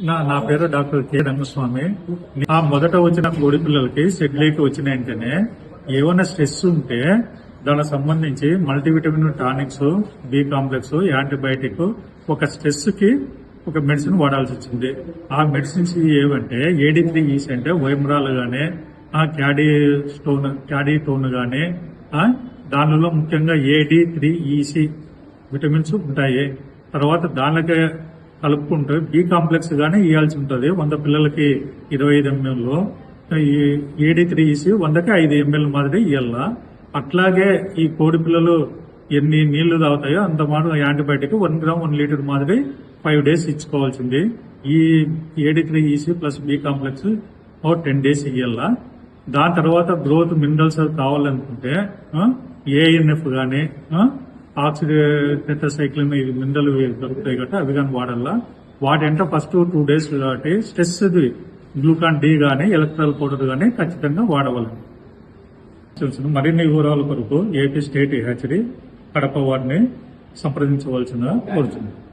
నా నా పేరు డాక్టర్ కె. రంగస్వామి ఆ మొదట వచ్చిన కోడి పిల్లలకి షెడ్లేకి వచ్చిన వెంటనే ఏమైనా స్ట్రెస్ ఉంటే దానికి సంబంధించి multivitamin tonics B complex antibiotic ఒక స్ట్రెస్కి ఒక మెడిసిన్ వాడాల్సి వచ్చింది. ఆ మెడిసిన్స్ ఏవంటే ఏడి త్రీ ఈస్ అంటే వైమరాలు గానీ ఆ క్యాడీ స్టోన్ క్యాడీ టోన్ గానీ ఆ దానిలో ముఖ్యంగా ఏడి త్రీ ఈసీ విటమిన్స్ ఉంటాయి. తర్వాత దానికి కలుపుకుంటే బి కాంప్లెక్స్ గానే ఇవ్వాల్సి ఉంటుంది. వంద పిల్లలకి ఇరవై ఐదు ఎంఎల్ ఏడి త్రీ ఇసి వందకి ఐదు ఎంఎల్ మాదిరి ఇవ్వాల అట్లాగే ఈ కోడి పిల్లలు ఎన్ని నీళ్ళు తాగుతాయో అంత మాట antibiotic one gram one litre మాదిరి ఫైవ్ డేస్ ఇచ్చుకోవాల్సింది. ఈ AD three EC plus B complex ఓ టెన్ డేస్ ఇవ్వాల దాని తర్వాత గ్రోత్ మినరల్స్ కావాలనుకుంటే ఏఎన్ఎఫ్ గానీ ఆక్సిడెటసైక్లిన్ ఇది మినరల్ దొరుకుతాయి కాబట్టి అవి కానీ వాడాలా వాటంటే ఫస్ట్ టూ డేస్ కాబట్టి స్ట్రెస్ గ్లూకాన్ డి గానీ ఎలక్ట్రాల్ పౌడర్ గానీ ఖచ్చితంగా వాడవాలి తెలుసు మరిన్ని వివరాల కొరకు ఏపీ స్టేట్ హెచ్డి కడప వారిని సంప్రదించవలసిన కోరుతున్నాను